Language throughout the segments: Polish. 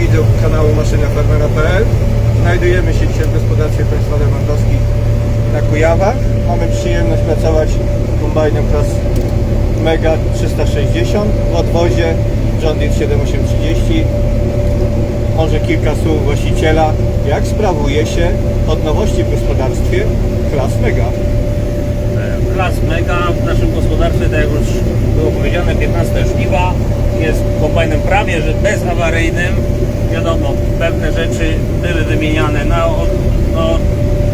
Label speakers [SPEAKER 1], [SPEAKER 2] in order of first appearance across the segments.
[SPEAKER 1] widzów kanału maszynafarmera.pl Znajdujemy się dzisiaj w gospodarstwie państwa Lewandowski na Kujawach. Mamy przyjemność pracować kombajnem klas Mega 360 w odwozie John Deere 7830. Może kilka słów właściciela, jak sprawuje się od nowości w gospodarstwie klas Mega.
[SPEAKER 2] Klas Mega w naszym gospodarstwie, tak jak już było powiedziane, 15 żniwa. Jest kombajnem prawie że bezawaryjnym. Wiadomo, pewne rzeczy były wymieniane. Na, no,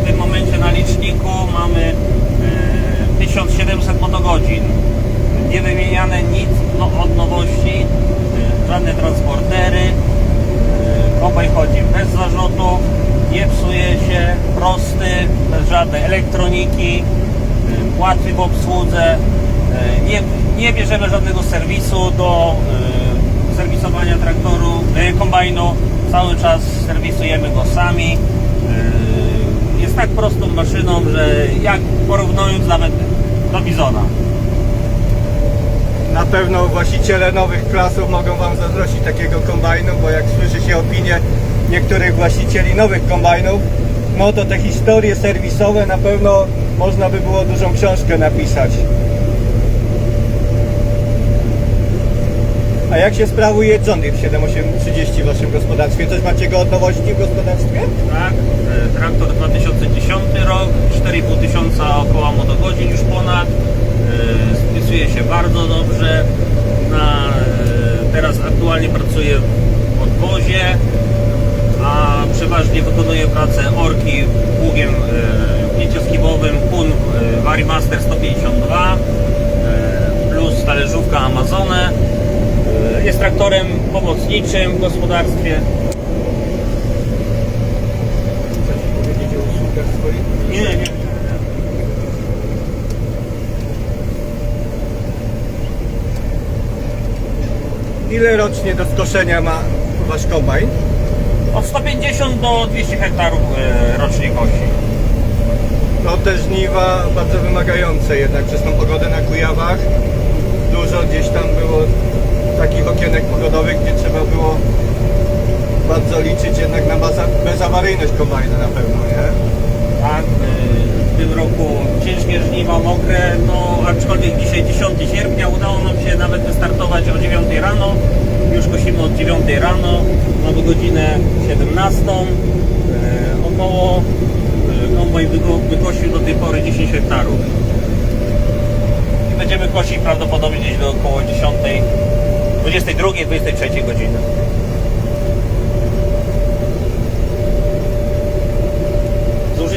[SPEAKER 2] w tym momencie na liczniku mamy e, 1700 motogodzin. Nie wymieniane nic no, od nowości, e, żadne transportery. E, chodzi bez zarzutów, nie psuje się, prosty, bez żadnej elektroniki, e, łatwy w obsłudze. E, Nie, nie bierzemy żadnego serwisu do e, serwisowania traktoru, e, kombajnu. Cały czas serwisujemy go sami. E, Jest tak prostą maszyną, że jak porównując nawet do Bizona.
[SPEAKER 1] Na pewno właściciele nowych klasów mogą Wam zazdrościć takiego kombajnu, bo jak słyszy się opinie niektórych właścicieli nowych kombajnów, no to te historie serwisowe na pewno można by było dużą książkę napisać. A jak się sprawuje John Deere 7830 w Waszym gospodarstwie? Coś macie go od w gospodarstwie?
[SPEAKER 2] Tak, e, traktor 2010 rok, 4,5 tysiąca około motogodzin już ponad. E, Spisuje się bardzo dobrze. Na, e, teraz aktualnie pracuję w odwozie, a przeważnie wykonuję pracę orki pługiem e, pięcioskiwowym Kun e, Varimaster 152 e, plus talerzówka Amazonę. Jest traktorem pomocniczym w gospodarstwie.
[SPEAKER 1] Chcesz powiedzieć o usługach swoich?
[SPEAKER 2] Nie, nie.
[SPEAKER 1] Ile rocznie do skoszenia ma Wasz kombajn?
[SPEAKER 2] Od 150 do 200 hektarów e, rocznie kosi.
[SPEAKER 1] No te żniwa bardzo wymagające jednak przez tą pogodę na Kujawach. Dużo gdzieś tam było takich okienek pogodowych, gdzie trzeba było bardzo liczyć jednak na baza, bezawaryjność kombajna na pewno, nie?
[SPEAKER 2] Tak, e, w tym roku ciężkie żniwa, mokre, no aczkolwiek dzisiaj 10 sierpnia udało nam się nawet wystartować o 9 rano. Już kosimy od 9 rano, mamy godzinę 17. E, około kombajn wygo- wykosił do tej pory 10 hektarów. I będziemy kosić prawdopodobnie gdzieś do około 10, 22, 23 godziny.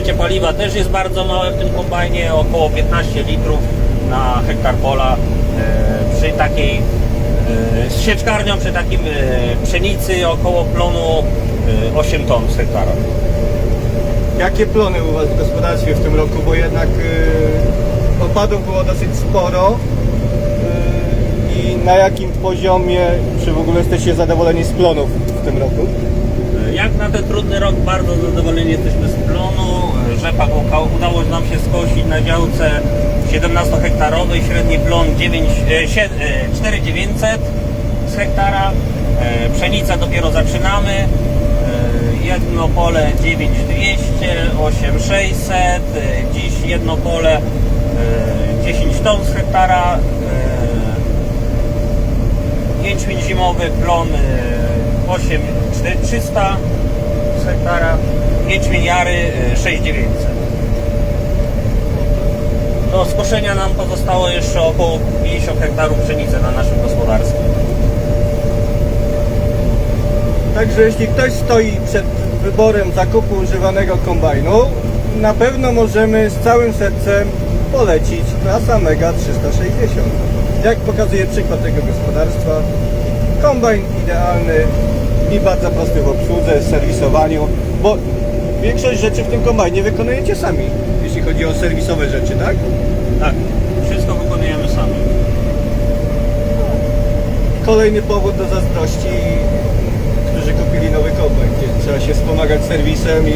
[SPEAKER 2] Zużycie paliwa też jest bardzo małe w tym kombajnie, około 15 litrów na hektar pola. E, Przy takiej e, z sieczkarnią, przy takim e, pszenicy około plonu e, 8 ton z hektara.
[SPEAKER 1] Jakie plony u Was w gospodarstwie w tym roku, bo jednak opadów było dosyć sporo i na jakim poziomie, czy w ogóle jesteście zadowoleni z plonów w tym roku?
[SPEAKER 2] Jak na ten trudny rok bardzo zadowoleni jesteśmy z plonu. Rzepak udało nam się skosić na działce 17-hektarowej, średni plon 9, e, e, 4900 z hektara. E, Pszenica dopiero zaczynamy. Jedno pole 9200, 8600, e, dziś jedno pole e, 10 ton z hektara. Jęczmień zimowy, plon e, 8300 z hektara, e, 6900. Do skoszenia nam pozostało jeszcze około 50 hektarów pszenicy na naszym gospodarstwie.
[SPEAKER 1] Także jeśli ktoś stoi przed wyborem zakupu używanego kombajnu, na pewno możemy z całym sercem polecić klasa Mega 360. Jak pokazuje przykład tego gospodarstwa, kombajn idealny i bardzo prosty w obsłudze, serwisowaniu, bo większość rzeczy w tym kombajnie wykonujecie sami, jeśli chodzi o serwisowe rzeczy, tak?
[SPEAKER 2] Tak, wszystko wykonujemy sami.
[SPEAKER 1] Kolejny powód do zazdrości, którzy kupili nowy kombajn, gdzie trzeba się wspomagać serwisem i,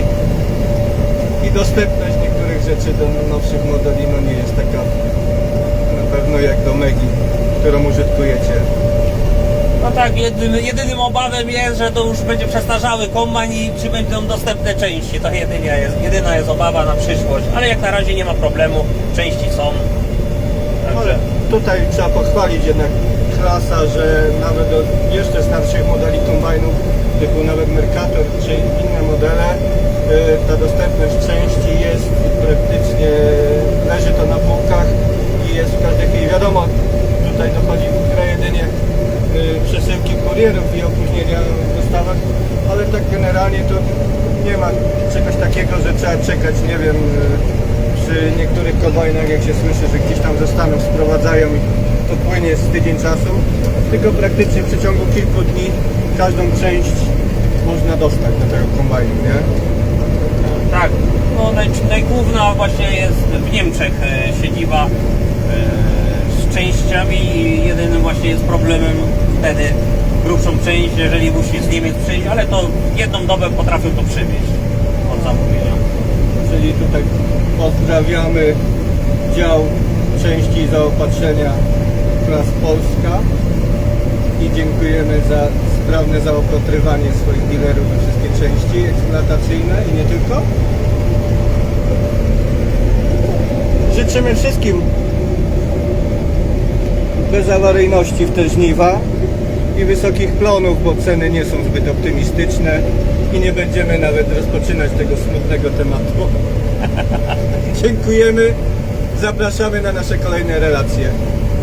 [SPEAKER 1] i dostępność niektórych rzeczy do nowszych modeli no nie jest taka na pewno jak do Megi, którą użytkujecie.
[SPEAKER 2] No tak, jedyny, jedynym obawem jest, że to już będzie przestarzały kombajn i czy będą dostępne części. To jedynie jest, jedyna jest obawa na przyszłość. Ale jak na razie nie ma problemu, części są. Także
[SPEAKER 1] tutaj trzeba pochwalić jednak klasa, że nawet do jeszcze starszych modeli kombajnów, typu nawet Mercator czy inne modele, y, ta dostępność części jest praktycznie, leży to na półkach i jest w każdej chwili. Wiadomo, tutaj dochodzi w grę jedynie y, przesyłki kurierów i opóźnienia w dostawach, ale tak generalnie to nie ma czegoś takiego, że trzeba czekać, nie wiem, y, przy niektórych kombajnach, jak się słyszy, że gdzieś tam ze Stanów sprowadzają i to płynie z tydzień czasu, tylko praktycznie w przeciągu kilku dni każdą część można dostać do tego kombajnu, nie?
[SPEAKER 2] tak, no naj, najgłówna właśnie jest w Niemczech e, siedziba e, z częściami i jedynym właśnie jest problemem wtedy grubszą część, jeżeli musi z Niemiec przyjść, ale to jedną dobę potrafią to przywieźć od zamówienia.
[SPEAKER 1] Czyli tutaj pozdrawiamy dział części zaopatrzenia Klas Polska i dziękujemy za sprawne zaopatrywanie swoich dealerów we wszystkie części eksploatacyjne i nie tylko. Życzymy wszystkim bezawaryjności w te żniwa i wysokich plonów, bo ceny nie są zbyt optymistyczne i nie będziemy nawet rozpoczynać tego smutnego tematu. Dziękujemy, zapraszamy na nasze kolejne relacje.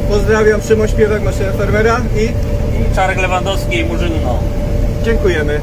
[SPEAKER 1] Pozdrawiam, Szymon Śpiewak, maszyna farmera
[SPEAKER 2] i Czarek Lewandowski i Murzynno.
[SPEAKER 1] dziękujemy.